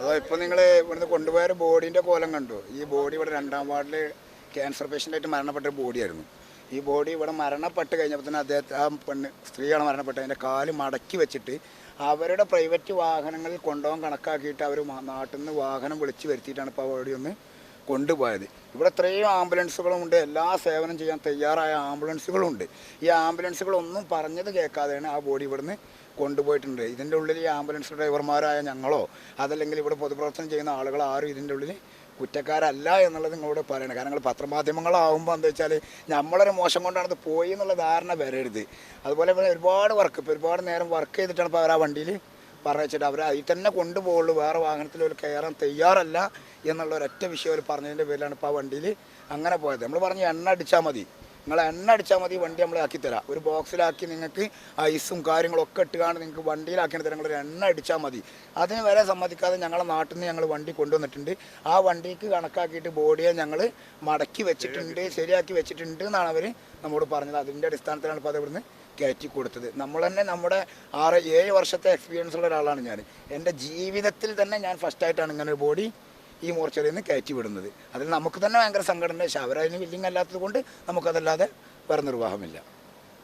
അതോ ഇപ്പോൾ നിങ്ങൾ ഇവിടുന്ന് കൊണ്ടുപോയ ബോഡീന്റെ കോലം കണ്ടു. ഈ ബോഡി ഇവിടെ രണ്ടാം വാർഡിൽ ക്യാൻസർ പേഷ്യന്റായിട്ട് മരണപ്പെട്ട ബോഡിയായിരുന്നു. ഈ ബോഡി ഇവിടെ മരണപ്പെട്ട് കഴിഞ്ഞപ്പോൾ തന്നെ അദ്ദേഹത്തെ ആ പെണ്ണ് സ്ത്രീയാണ് മരണപ്പെട്ടത്. അതിന്റെ കാൽ മടക്കി വെച്ചിട്ട് അവരുടെ പ്രൈവറ്റ് വാഹനങ്ങളിൽ കൊണ്ടുപോകാൻ കണക്കാക്കിയിട്ട് അവർ നാട്ടിൽ നിന്ന് വാഹനം വിളിച്ച് വരുത്തിയിട്ടാണ് ഇപ്പോൾ ബോഡി ഒന്ന് കൊണ്ടുപോയത്. ഇവിടെ ഇത്രയും ആംബുലൻസുകളുമുണ്ട് എല്ലാ സേവനം ചെയ്യാൻ തയ്യാറായ ആംബുലൻസുകളുമുണ്ട് ഈ ആംബുലൻസുകളൊന്നും പറഞ്ഞത് കേൾക്കാതെയാണ് ആ ബോഡി ഇവിടുന്ന് കൊണ്ടുപോയിട്ടുണ്ട്. ഇതിന്റെ ഉള്ളിൽ ഈ ആംബുലൻസ് ഡ്രൈവർമാരായ ഞങ്ങളോ അതല്ലെങ്കിൽ ഇവിടെ പൊതുപ്രവർത്തനം ചെയ്യുന്ന ആളുകൾ ആരും ഇതിന്റെ ഉള്ളിൽ കുറ്റക്കാരല്ല എന്നുള്ളത് നിങ്ങളോട് പറയണം. കാരണം നിങ്ങൾ പത്രമാധ്യമങ്ങളാവുമ്പോൾ എന്താ വെച്ചാൽ നമ്മളൊരു മോശം കൊണ്ടാണ് പോയി എന്നുള്ള ധാരണ വരരുത്. അതുപോലെ ഒരുപാട് വർക്ക് ഇപ്പോൾ ഒരുപാട് നേരം വർക്ക് ചെയ്തിട്ടാണ് ഇപ്പോൾ അവർ ആ വണ്ടിയിൽ പറഞ്ഞിട്ട് അവർ അതിൽ തന്നെ കൊണ്ടുപോകുള്ളൂ വേറെ വാഹനത്തിൽ ഒരു കയറാൻ തയ്യാറല്ല എന്നുള്ള ഒരൊറ്റ വിഷയം അവർ പറഞ്ഞതിന്റെ പേരിലാണ് ഇപ്പോൾ ആ വണ്ടിയിൽ അങ്ങനെ പോയത്. നമ്മൾ പറഞ്ഞ് എണ്ണ അടിച്ചാൽ മതി. നിങ്ങൾ എണ്ണ അടിച്ചാൽ മതി വണ്ടി നമ്മൾ ആക്കി തരാം. ഒരു ബോക്സിലാക്കി നിങ്ങൾക്ക് ഐസും കാര്യങ്ങളൊക്കെ ഇട്ടുകാണ് നിങ്ങൾക്ക് വണ്ടിയിലാക്കി തരാം. നിങ്ങളൊരു എണ്ണ അടിച്ചാൽ മതി. അതിന് വരെ സമ്മതിക്കാതെ ഞങ്ങളെ നാട്ടിൽ നിന്ന് ഞങ്ങൾ വണ്ടി കൊണ്ടുവന്നിട്ടുണ്ട്. ആ വണ്ടിക്ക് കണക്കാക്കിയിട്ട് ബോഡിയെ ഞങ്ങൾ മടക്കി വെച്ചിട്ടുണ്ട് ശരിയാക്കി വെച്ചിട്ടുണ്ട് എന്നാണ് അവർ നമ്മോട് പറഞ്ഞത്. അതിന്റെ അടിസ്ഥാനത്തിലാണ് ഇപ്പോൾ അത് ഇവിടുന്ന് കയറ്റി കൊടുത്തത്. നമ്മൾ തന്നെ നമ്മുടെ ആറ് ഏഴ് വർഷത്തെ എക്സ്പീരിയൻസ് ഉള്ള ഒരാളാണ് ഞാൻ എന്റെ ജീവിതത്തിൽ തന്നെ ഞാൻ ഫസ്റ്റായിട്ടാണ് ഇങ്ങനെ ഒരു ബോഡി ഈ മോർച്ചറിയിൽ നിന്ന് കയറ്റി വിടുന്നത്. അതിൽ നമുക്ക് തന്നെ ഭയങ്കര സംഘടന പക്ഷേ അവരതിന് ബില്ലിംഗ് അല്ലാത്തത് കൊണ്ട് നമുക്കതല്ലാതെ വേറെ നിർവാഹമില്ല.